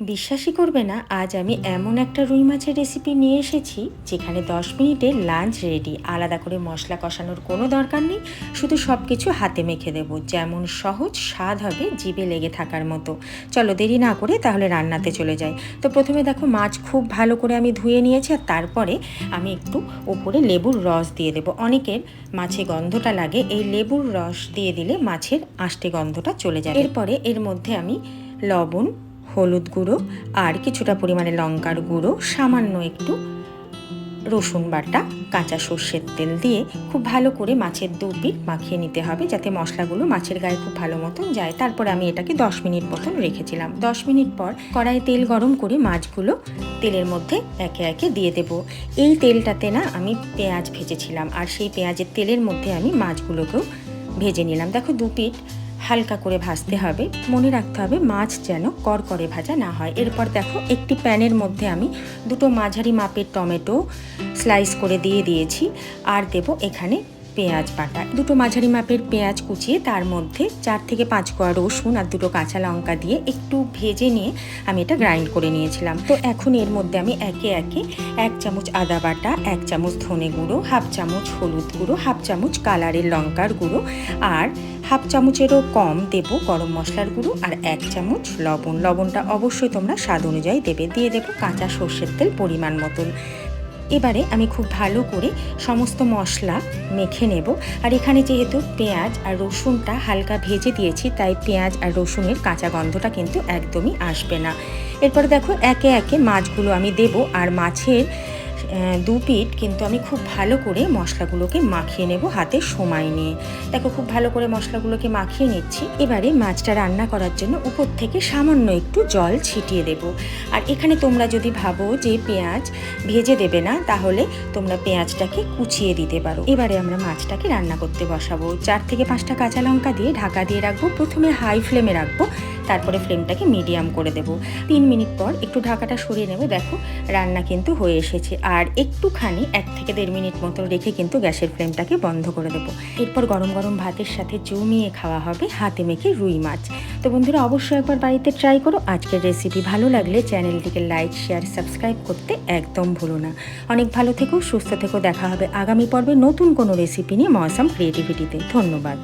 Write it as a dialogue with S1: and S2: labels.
S1: বিশ্বাসই করবে না, আজ আমি এমন একটা রুই মাছের রেসিপি নিয়ে এসেছি, যেখানে 10 মিনিটে লাঞ্চ রেডি আলাদা করে মশলা কষানোর কোনো দরকার নেই, শুধু সব কিছু হাতে মেখে দেবো। যেমন সহজ, স্বাদ হবে, জিভে লেগে থাকার মতো। চলো দেরি না করে তাহলে রান্নাতে চলে যাই। তো প্রথমে দেখো মাছ খুব ভালো করে আমি ধুয়ে নিয়েছি, আর তারপরে আমি একটু ওপরে লেবুর রস দিয়ে দেবো। অনেকের মাছে গন্ধটা লাগে, এই লেবুর রস দিয়ে দিলে মাছের আষ্টে গন্ধটা চলে যায়। এরপরে এর মধ্যে আমি লবণ হলুদ গুঁড়ো আর কিছুটা পরিমাণে লঙ্কার গুঁড়ো, সামান্য একটু রসুন বাটা, কাঁচা সর্ষের তেল দিয়ে খুব ভালো করে মাছের দু পিঠ মাখিয়ে নিতে হবে যাতে মশলাগুলো মাছের গায়ে খুব ভালো মতন যায়। তারপরে আমি এটাকে দশ মিনিট মতন রেখেছিলাম। দশ মিনিট পর কড়াইয়ে তেল গরম করে মাছগুলো তেলের মধ্যে একে একে দিয়ে দেব। এই তেলটাতে না আমি পেঁয়াজ ভেজেছিলাম আর সেই পেঁয়াজের তেলের মধ্যে আমি মাছগুলোকেও ভেজে নিলাম। দেখো দু পিঠ হালকা করে ভাজতে হবে। মনে রাখতে হবে মাছ যেন করকরে ভাজা না হয়। এরপর দেখো, একটি প্যানের মধ্যে আমি দুটো মাঝারি মাপের টমেটো স্লাইস করে দিয়ে দিয়েছি। আর দেব এখানে পেঁয়াজ বাটা। দুটো মাঝারি মাপের পেঁয়াজ কুচিয়ে তার মধ্যে চার থেকে পাঁচ কোয়া রসুন আর দুটো কাঁচা লঙ্কা দিয়ে একটু ভেজে নিয়ে আমি এটা গ্রাইন্ড করে নিয়েছিলাম। তো এখন এর মধ্যে আমি একে একে এক চামচ আদা বাটা, এক চামচ ধনে গুঁড়ো, হাফ চামচ হলুদ গুঁড়ো, হাফ চামচ কালারের লঙ্কার গুঁড়ো আর হাফ চামচেরও কম দেব গরম মশলার গুঁড়ো আর এক চামচ লবণ। লবণটা অবশ্যই তোমরা স্বাদ অনুযায়ী দেবে। দিয়ে দেবো কাঁচা সর্ষের তেল পরিমাণ মতন। এবারে আমি খুব ভালো করে সমস্ত মশলা মেখে নেব। আর এখানে যেহেতু পেঁয়াজ আর রসুনটা হালকা ভেজে দিয়েছি, তাই পেঁয়াজ আর রসুনের কাঁচা গন্ধটা কিন্তু একদমই আসবে না। এরপর দেখো একে একে মাছগুলো আমি দেব, আর মাছের দু পিঠ কিন্তু আমি খুব ভালো করে মশলাগুলোকে মাখিয়ে নেব হাতে সময় নিয়ে। দেখো খুব ভালো করে মশলাগুলোকে মাখিয়ে নিচ্ছি। এবারে মাছটা রান্না করার জন্য উপর থেকে সামান্য একটু জল ছিটিয়ে দেব। আর এখানে তোমরা যদি ভাবো যে পেঁয়াজ ভেজে দেবে না, তাহলে তোমরা পেঁয়াজটাকে কুচিয়ে দিতে পারো। এবারে আমরা মাছটাকে রান্না করতে বসাবো। চার থেকে পাঁচটা কাঁচা লঙ্কা দিয়ে ঢাকা দিয়ে রাখব। প্রথমে হাই ফ্লেমে রাখব। তারপরে ফ্লেমটাকে মিডিয়াম করে দেবো। তিন মিনিট পর একটু ঢাকাটা সরিয়ে নেব। দেখো, রান্না কিন্তু হয়ে এসেছে। আর একটুখানি এক থেকে দেড় মিনিট মতো রেখে কিন্তু গ্যাসের ফ্লেমটাকে বন্ধ করে দেবো। এরপর গরম গরম ভাতের সাথে জমিয়ে খাওয়া হবে হাতে মেখে রুই মাছ। তো বন্ধুরা, অবশ্যই একবার বাড়িতে ট্রাই করো। আজকের রেসিপি ভালো লাগলে চ্যানেলটিকে লাইক, শেয়ার, সাবস্ক্রাইব করতে একদম ভুলো না। অনেক ভালো থেকো, সুস্থ থেকো। দেখা হবে আগামী পর্বে নতুন কোনো রেসিপি নিয়ে মৌসাম ক্রিয়েটিভিটিতে। ধন্যবাদ।